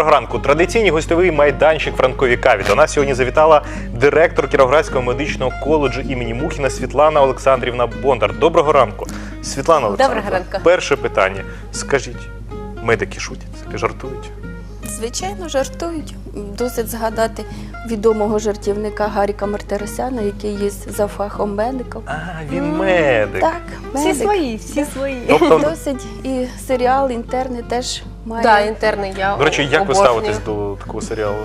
Доброго ранку. Традиційний гостьовий майданчик Франкові Каві. До нас сьогодні завітала директор Кіровоградського медичного коледжу імені Мухіна Світлана Олександрівна Бондар. Доброго ранку. Світлана Олександрівна, Доброго ранку. перше питання. Скажіть, медики шутять, жартують? Звичайно, жартують. Досить згадати відомого жартівника Гаріка Мартиросяна, який є за фахом медиком. А, він медик. Так, Всі свої, всі свої. Тобто, Досить і серіал інтерни теж має. Да, інтерний я до речі, як ви обожнюю. ставитесь до такого серіалу?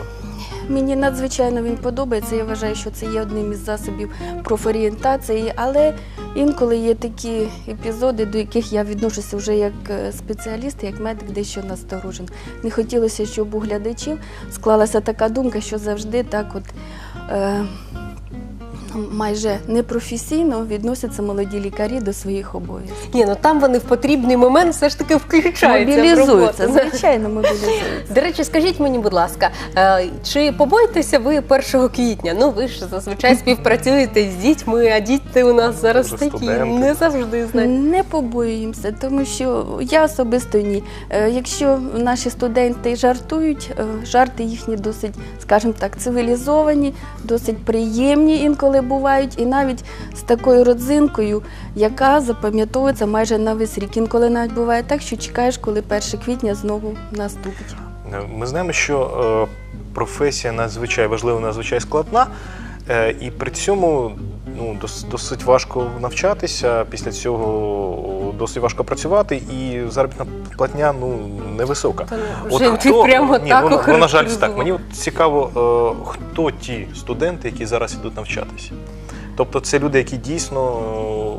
Мені надзвичайно він подобається. Я вважаю, що це є одним із засобів профорієнтації, але інколи є такі епізоди, до яких я відношуся вже як е, спеціаліст, як медик, дещо насторожен. Не хотілося, щоб у глядачів склалася така думка, що завжди так от. Е, Майже непрофесійно відносяться молоді лікарі до своїх обов'язків. Ні, ну там вони в потрібний момент все ж таки включаються. в Мобілізуються, роботу. звичайно, мобілізуються. До речі, скажіть мені, будь ласка, е, чи побоїтеся ви 1 квітня? Ну ви ж зазвичай співпрацюєте з дітьми, а діти у нас зараз такі студенти. не завжди знаєте. Не побоюємося, тому що я особисто ні. Е, Якщо наші студенти жартують, е, жарти їхні досить, скажімо так, цивілізовані, досить приємні інколи бувають, і навіть з такою родзинкою, яка запам'ятовується майже на весь рік. Інколи навіть буває так, що чекаєш, коли 1 квітня знову наступить. Ми знаємо, що е, професія надзвичай важлива, надзвичай складна, е, і при цьому ну, дос- досить важко навчатися, після цього досить важко працювати, і заробітна платня ну, невисока. От ну, вже ти хто- прямо ні, так ну, ну, на жаль, так. охарактеризував. Мені от цікаво, е, хто ті студенти, які зараз ідуть навчатися. Тобто це люди, які дійсно е,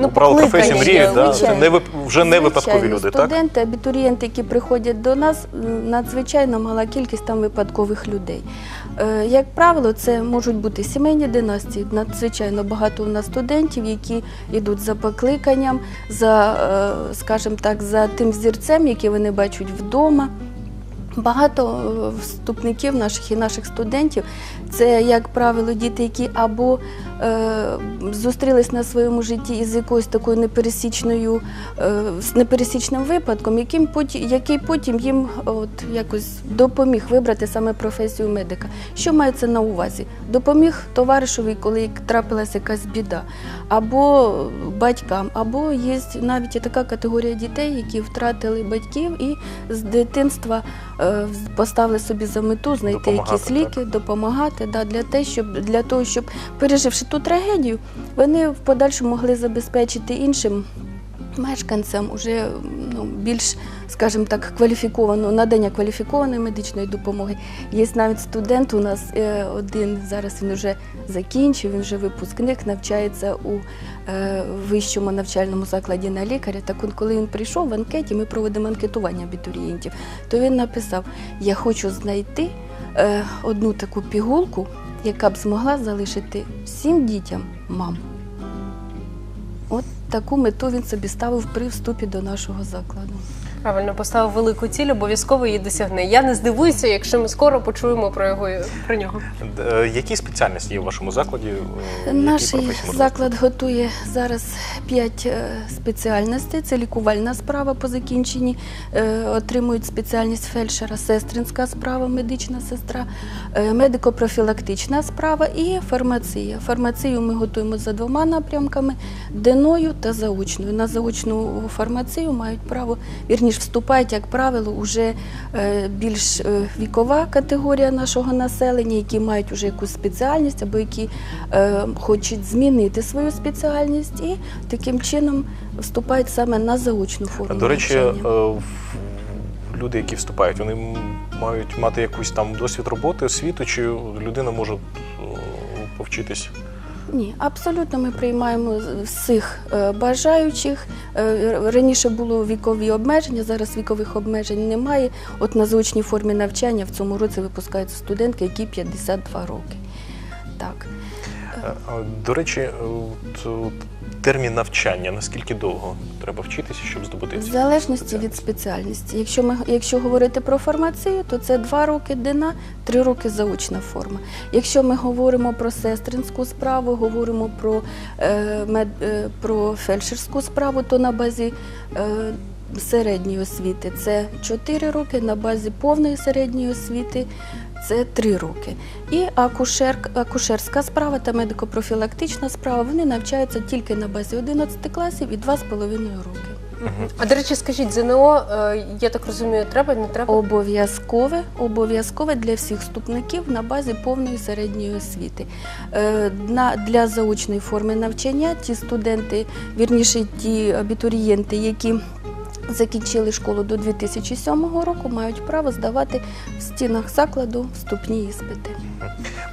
Ну, обрали професію, мріють, да? це не вип- вже не випадкові Звичайно, люди, так? студенти, абітурієнти, які приходять до нас, м, надзвичайно мала кількість там випадкових людей. Е, Як правило, це можуть бути сімейні династії. Надзвичайно багато у нас студентів, які йдуть за покликанням, за, е, скажімо так, за тим зірцем, який вони бачать вдома. Багато е, вступників наших і наших студентів це, як правило, діти, які або е, зустрілись на своєму житті із якоюсь такою непересічною, е, непересічним випадком, яким потім, який потім їм от, якось допоміг вибрати саме професію медика. Що мається на увазі? Допоміг товаришові, коли трапилася якась біда, або батькам, або є навіть така категорія дітей, які втратили батьків і з дитинства е, поставили собі за мету знайти Допомагати, якісь ліки, допомагати да, для, те, щоб, для того, щоб переживши ту трагедію, вони в подальшому могли забезпечити іншим мешканцям уже ну, більш, скажімо так, кваліфікованого надання кваліфікованої медичної допомоги. Є навіть студент у нас е, один зараз він вже закінчив, він вже випускник, навчається у е, вищому навчальному закладі на лікаря. Так от, коли він прийшов в анкеті, ми проводимо анкетування абітурієнтів, то він написав: Я хочу знайти е, одну таку пігулку, яка б змогла залишити всім дітям мам. От таку мету він собі ставив при вступі до нашого закладу. Правильно поставив велику ціль, обов'язково її досягне. Я не здивуюся, якщо ми скоро почуємо про його про нього. Е, Які спеціальності є в вашому закладі? Е, Наш заклад готує зараз п'ять е, спеціальностей. Це лікувальна справа по закінченні. Отримують спеціальність фельдшера, сестринська справа, медична сестра, медико-профілактична справа і фармація. Фармацію ми готуємо за двома напрямками: денною та заочною. На заочну фармацію мають право, вірніш, вступають, як правило, уже е, більш е, вікова категорія нашого населення, які мають вже якусь спеціальність або які е, хочуть змінити свою спеціальність і таким чином вступають саме на заочну форму. До речі, навчання. люди, які вступають, вони мають мати якийсь там досвід роботи, освіту, чи людина може повчитись? Ні, абсолютно ми приймаємо всіх е, бажаючих. Е, Раніше було вікові обмеження, зараз вікових обмежень немає. От на заочній формі навчання в цьому році випускаються студентки, які 52 роки. Так. Е, До речі, от, термін навчання, наскільки довго треба вчитися, щоб здобути В залежності від спеціальності? Якщо ми якщо говорити про фармацію, то це два роки дена, три роки заочна форма. Якщо ми говоримо про сестринську справу, говоримо про, е, мед, е, про фельдшерську справу, то на базі е, середньої освіти це 4 роки, на базі повної середньої освіти це 3 роки. І акушер, акушерська справа та медико-профілактична справа вони навчаються тільки на базі 11 класів і 2,5 роки. А до речі, скажіть, ЗНО, е, я так розумію, треба, не треба? Обов'язкове, обов'язкове для всіх вступників на базі повної середньої освіти. Е, для заочної форми навчання ті студенти, вірніше ті абітурієнти, які закінчили школу до 2007 року, мають право здавати в стінах закладу вступні іспити.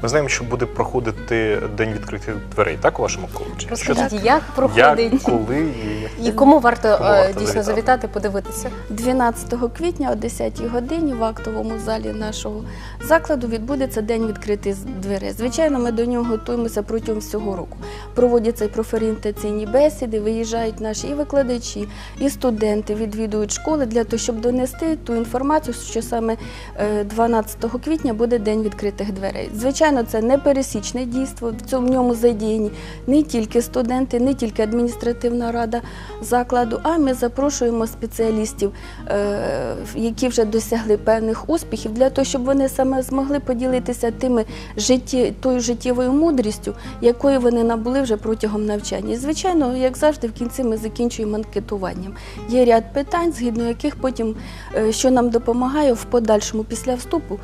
Ми знаємо, що буде проходити день відкритих дверей, так, у вашому коледжі? Розкажіть, як проходить Як, коли і і кому варто, Кому е, варто дійсно завітати? завітати, подивитися? 12 квітня о 10 годині в актовому залі нашого закладу відбудеться день відкритих дверей. Звичайно, ми до нього готуємося протягом всього року. Проводяться і профорієнтаційні бесіди, виїжджають наші і викладачі, і студенти відвідують школи для того, щоб донести ту інформацію, що саме е, 12 квітня буде день відкритих дверей. Звичайно, це не пересічне дійство. В цьому ньому задіяні не тільки студенти, не тільки адміністративна рада закладу, а ми запрошуємо спеціалістів, е, які вже досягли певних успіхів, для того, щоб вони саме змогли поділитися тими житті, тою життєвою мудрістю, якої вони набули вже протягом навчання. І, звичайно, як завжди, в кінці ми закінчуємо анкетуванням. Є ряд питань, згідно яких потім, е, що нам допомагає в подальшому після вступу,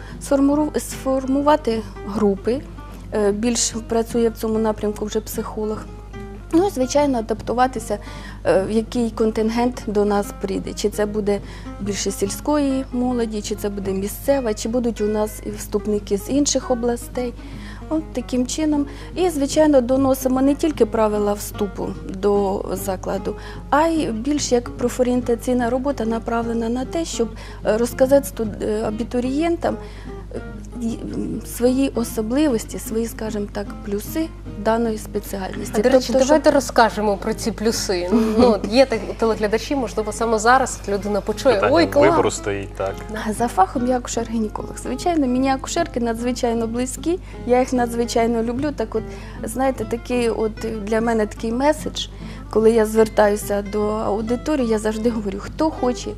сформувати групи. Е, Більш працює в цьому напрямку вже психолог. Ну і звичайно, адаптуватися, е, в який контингент до нас прийде. Чи це буде більше сільської молоді, чи це буде місцева, чи будуть у нас і вступники з інших областей. От таким чином. І, звичайно, доносимо не тільки правила вступу до закладу, а й більш як профорієнтаційна робота направлена на те, щоб е, розказати е, абітурієнтам свої особливості, свої, скажімо так, плюси даної спеціальності. А, до речі, Тобто, давайте розкажемо про ці плюси. Ну, от є так- телеглядачі, можливо, саме зараз людина почує. питання Ой, клас! вибору стоїть, так. За фахом я акушер-гінеколог. Звичайно, мені акушерки надзвичайно близькі, я їх надзвичайно люблю. Так от, знаєте, такий от для мене такий меседж, коли я звертаюся до аудиторії, я завжди говорю, хто хоче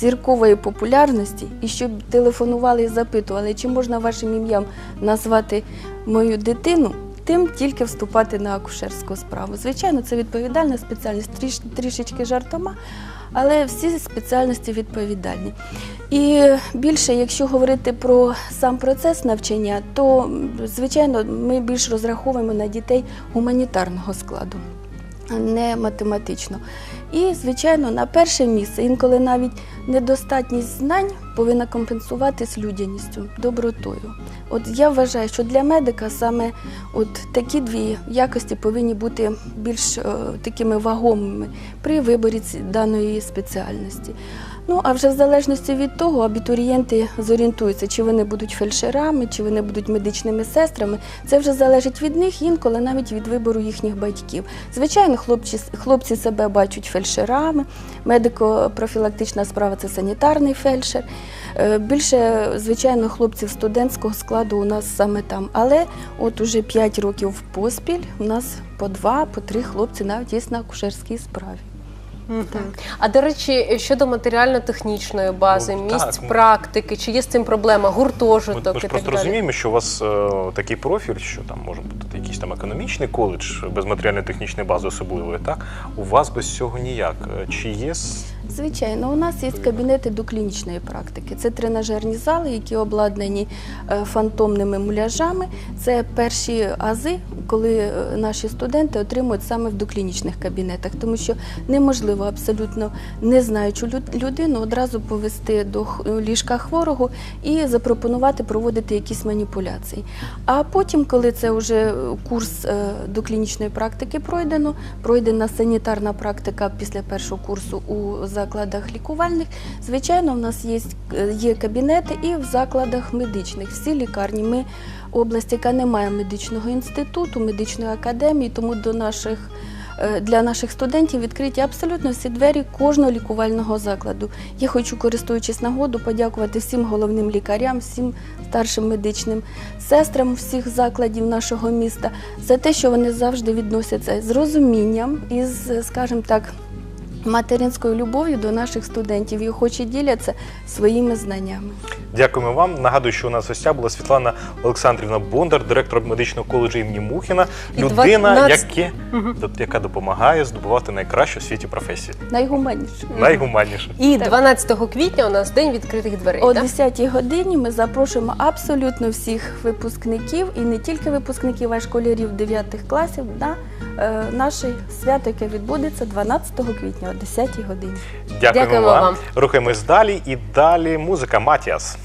зіркової популярності і щоб телефонували і запитували, чи можна вашим ім'ям назвати мою дитину. Тим тільки вступати на акушерську справу. Звичайно, це відповідальна спеціальність, тріш, трішечки жартома, але всі спеціальності відповідальні. І більше, якщо говорити про сам процес навчання, то звичайно ми більш розраховуємо на дітей гуманітарного складу, не математично. І, звичайно, на перше місце інколи навіть недостатність знань повинна компенсуватись людяністю, добротою. От я вважаю, що для медика саме от такі дві якості повинні бути більш е, такими вагомими при виборі даної спеціальності. Ну а вже в залежності від того, абітурієнти зорієнтуються, чи вони будуть фельдшерами, чи вони будуть медичними сестрами. Це вже залежить від них, інколи навіть від вибору їхніх батьків. Звичайно, хлопці, хлопці себе бачать фельдшерами, медико-профілактична справа це санітарний фельдшер. Е, Більше, звичайно, хлопців студентського складу у нас саме там. Але от уже 5 років поспіль у нас по два, по три хлопці навіть є на акушерській справі. Мгм. А до речі, щодо матеріально-технічної бази, Ну, місць так. практики, чи є з цим проблема, Ми, гуртожиток ми і так просто далі? розуміємо, що у вас е, такий профіль, що там може бути якийсь там економічний коледж без матеріально-технічної бази особливої, так? У вас без цього ніяк. Е, Чи є с- Звичайно, у нас є кабінети доклінічної практики. Це тренажерні зали, які обладнані е, фантомними муляжами. Це перші ази, коли е, наші студенти отримують саме в доклінічних кабінетах, тому що неможливо абсолютно не знаючу людину одразу повести до ліжка хворого і запропонувати проводити якісь маніпуляції. А потім, коли це вже курс е, доклінічної практики пройдено, пройдена санітарна практика після першого курсу у закладах лікувальних, звичайно, в нас є, е, є кабінети і в закладах медичних. Всі лікарні. Ми область, яка не має медичного інституту, медичної академії, тому до наших. Е, Для наших студентів відкриті абсолютно всі двері кожного лікувального закладу. Я хочу, користуючись нагоду, подякувати всім головним лікарям, всім старшим медичним сестрам всіх закладів нашого міста за те, що вони завжди відносяться з розумінням і з, скажімо так, материнською любов'ю до наших студентів і охоче діляться своїми знаннями. Дякуємо вам. Нагадую, що у нас в гостях була Світлана Олександрівна Бондар, директор медичного коледжу імені Мухіна, людина, 12 яке- яка допомагає здобувати найкращу в світі професію. Найгуманніше. Найгуманніше. І Так. 12 квітня у нас день відкритих дверей. О так? 10 годині ми запрошуємо абсолютно всіх випускників і не тільки випускників, а й школярів 9 класів на наше свято, яке відбудеться 12 квітня о 10 годині. Дякуємо, Дякуємо вам. вам. Рухаємось далі і далі музика Матіас.